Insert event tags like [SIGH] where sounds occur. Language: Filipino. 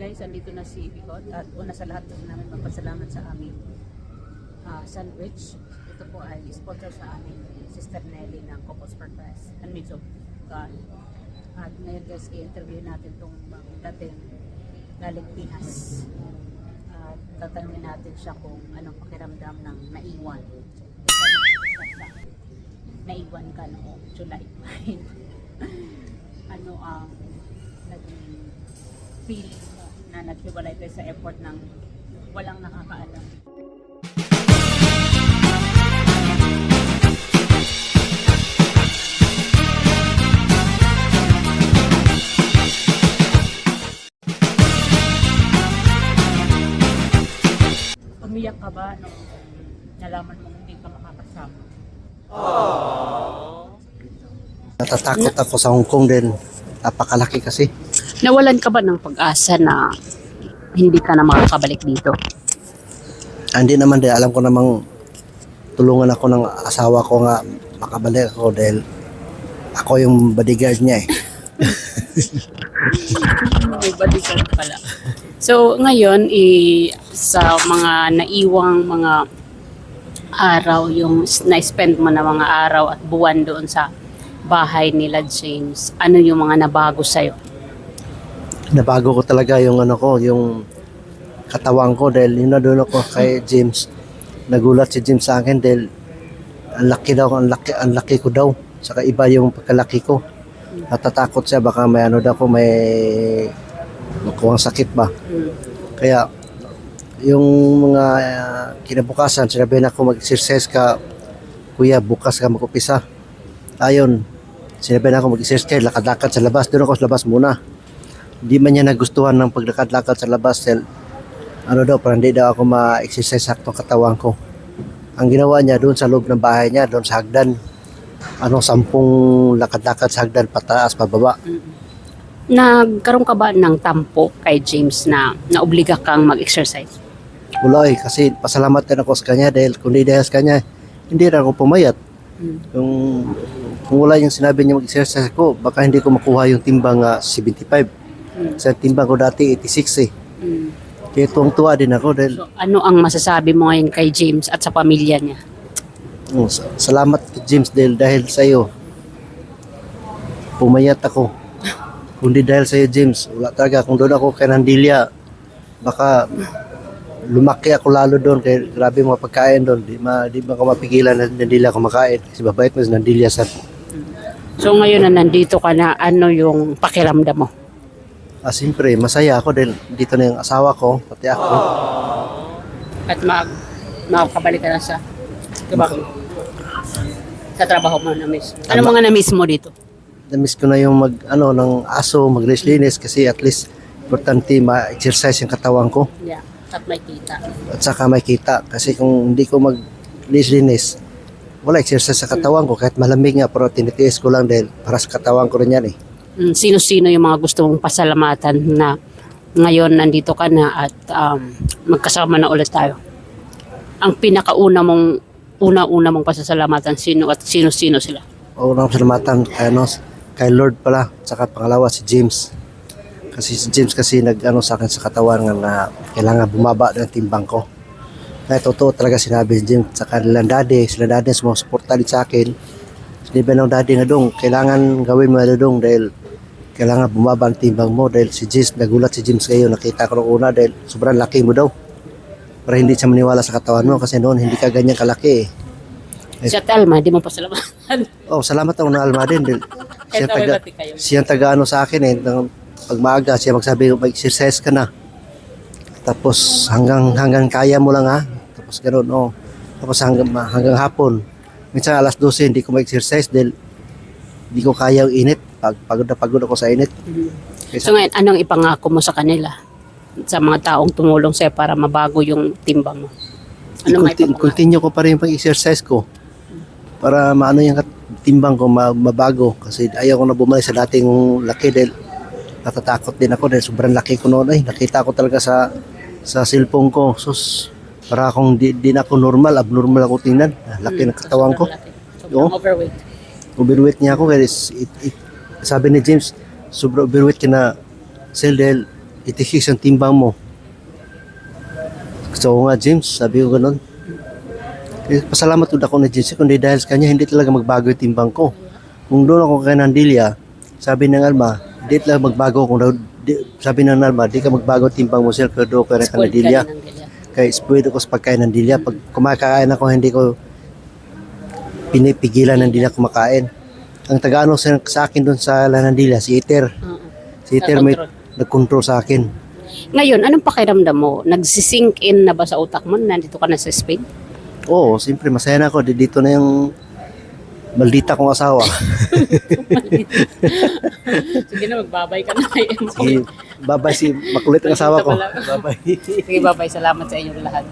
guys, andito na si Bigot at una sa lahat gusto namin magpasalamat sa aming ah, sandwich. Ito po ay sponsor sa aming Sister Nelly ng for Christ and Mix of God. At ngayon guys, i-interview natin itong dating galing Pinas. At tatanungin natin siya kung anong pakiramdam ng naiwan. Naiwan ka noong July 5. [LAUGHS] ano ang naging feeling na naghiwalay kayo sa airport ng walang nakakaalam? Umiyak ka ba nung nalaman mo hindi ka makakasama? Natatakot ako sa Hong Kong din. Napakalaki kasi. Nawalan ka ba ng pag-asa na hindi ka na makakabalik dito? Ah, Hindi naman din. Alam ko namang tulungan ako ng asawa ko nga makabalik ako dahil ako yung bodyguard niya eh. [LAUGHS] May bodyguard pala. So, ngayon, i, sa mga naiwang mga araw, yung na-spend mo na mga araw at buwan doon sa bahay nila James, ano yung mga nabago sa'yo? Nabago ko talaga yung ano ko, yung katawan ko dahil yun na doon ako kay James. Nagulat si James sa akin dahil ang laki daw, ang laki, ang laki ko daw. Saka iba yung pagkalaki ko. Natatakot siya baka may ano daw ko, may makuwang sakit ba. Kaya yung mga uh, kinabukasan, sinabi na ako mag-exercise ka, kuya, bukas ka mag-upisa. Ayon, sinabi na ako mag-exercise ka, lakad-lakad sa labas. Doon ako sa labas muna. Hindi man niya nagustuhan ng paglakad-lakad sa labas dahil ano daw, parang hindi daw ako ma-exercise sakto katawan ko. Ang ginawa niya doon sa loob ng bahay niya, doon sa hagdan, ano, sampung lakad-lakad sa hagdan, pataas, pababa. Nagkaroon ka ba ng tampo kay James na naobliga kang mag-exercise? Wala eh, kasi pasalamat din ako sa kanya dahil kung di dahil sa kanya, hindi na ako pumayat. Hmm. Yung, kung wala yung sinabi niya mag-exercise ako, baka hindi ko makuha yung timbang nga 75. Hmm. Sa timbang ko dati 86 eh. Hmm. Kaya tuwang-tuwa din ako dahil So, ano ang masasabi mo ngayon kay James at sa pamilya niya? mm, sa- salamat kay James dahil dahil sa iyo. Pumayat ako. Kung di dahil sa iyo James, wala talaga. Kung doon ako kay Nandilya, baka lumaki ako lalo doon kay grabe mga pagkain doon. Di, ma, di ba ako mapigilan na Nandilya kumakain. Kasi babait mo si Nandilya sa So ngayon na nandito ka na, ano yung pakiramdam mo? Ah, siyempre, masaya ako dahil dito na yung asawa ko, pati ako. At mag makakabalik ka na sa trabaho. Sa trabaho mo na miss. Ano mga na-miss mo dito? Namiss ko na yung mag, ano, ng aso, maglinis kasi at least importante ma-exercise yung katawan ko. Yeah. At may kita. At saka may kita. Kasi kung hindi ko maglinis, wala exercise sa katawan ko. Kahit malamig nga, pero tinitiis ko lang dahil para sa katawan ko rin yan eh. Mm, Sino-sino yung mga gusto mong pasalamatan na ngayon nandito ka na at um, magkasama na ulit tayo? Ang pinakauna mong una-una mong pasasalamatan sino at sino-sino sila? Unang salamatan kay, ano, kay Lord pala. Saka pangalawa si James. Kasi si James kasi nag ano sa akin sa katawan nga na kailangan bumaba ng timbang ko. Kaya totoo talaga sinabi ni James sa kanilang daddy, sila daddy sumusuporta din sa akin. Sinabi ng daddy nga dong, kailangan gawin mo na dong dahil kailangan bumaba ang timbang mo dahil si James, nagulat si James kayo, nakita ko una dahil sobrang laki mo daw. Para hindi siya maniwala sa katawan mo kasi noon hindi ka ganyan kalaki eh. Si Telma, di mo pasalamatan. [LAUGHS] Oh, salamat ako ng Alma din. Dahil [LAUGHS] siya Kahit taga, kayo. siya taga ano sa akin eh. Nang, pag maaga, siya magsabi, mag-exercise ka na. Tapos hanggang hanggang kaya mo lang ha. Tapos ganoon, oh. Tapos hanggang, hanggang hapon. Minsan alas 12, hindi ko mag-exercise dahil hindi ko kaya yung init. Pag, pagod na pagod ako sa init. So ngayon, anong ipangako mo sa kanila? Sa mga taong tumulong sa'yo para mabago yung timbang mo? Ano I-continue, continue ko pa rin yung pag-exercise ko. Para maano yung timbang ko ma- mabago. Kasi ayaw ko na bumalik sa dating laki dahil natatakot din ako dahil sobrang laki ko noon. Ay, nakita ko talaga sa sa cellphone ko. Sus, para akong di, di na ako normal, abnormal ako tingnan. Ah, Laki ng katawan ko. Sobrang Oo. overweight. Overweight niya ako. Kaya it, it, sabi ni James, sobrang overweight ka na, Sel, dahil itikis ang timbang mo. Ko nga, James, sabi ko ganun. Eh, pasalamat ko ako na James, kundi dahil sa kanya, hindi talaga magbago yung timbang ko. Kung doon ako kay Nandilia, sabi ng Alma, hindi talaga magbago. Kung daw, di, sabi ng Alma, di ka magbago ang timbang mo, sir, pero doon kay Delia. Kaya spoiled ako sa pagkain ng Dilia. Pag kumakain ako, hindi ko pinipigilan ng Dilia kumakain. Ang taga-ano sa, sa akin doon sa Lanandila, si Iter. Oo. Si Iter may Nag-control. nag-control sa akin. Ngayon, anong pakiramdam mo? Nagsisink in na ba sa utak mo? Nandito ka na sa Spain? Oo, siyempre masaya na ako. Di- Dito na yung maldita kong asawa. [LAUGHS] Sige na, magbabay ka na. [LAUGHS] si, babay si makulit ang asawa ko. Babay. Sige, babay. Salamat sa inyong lahat.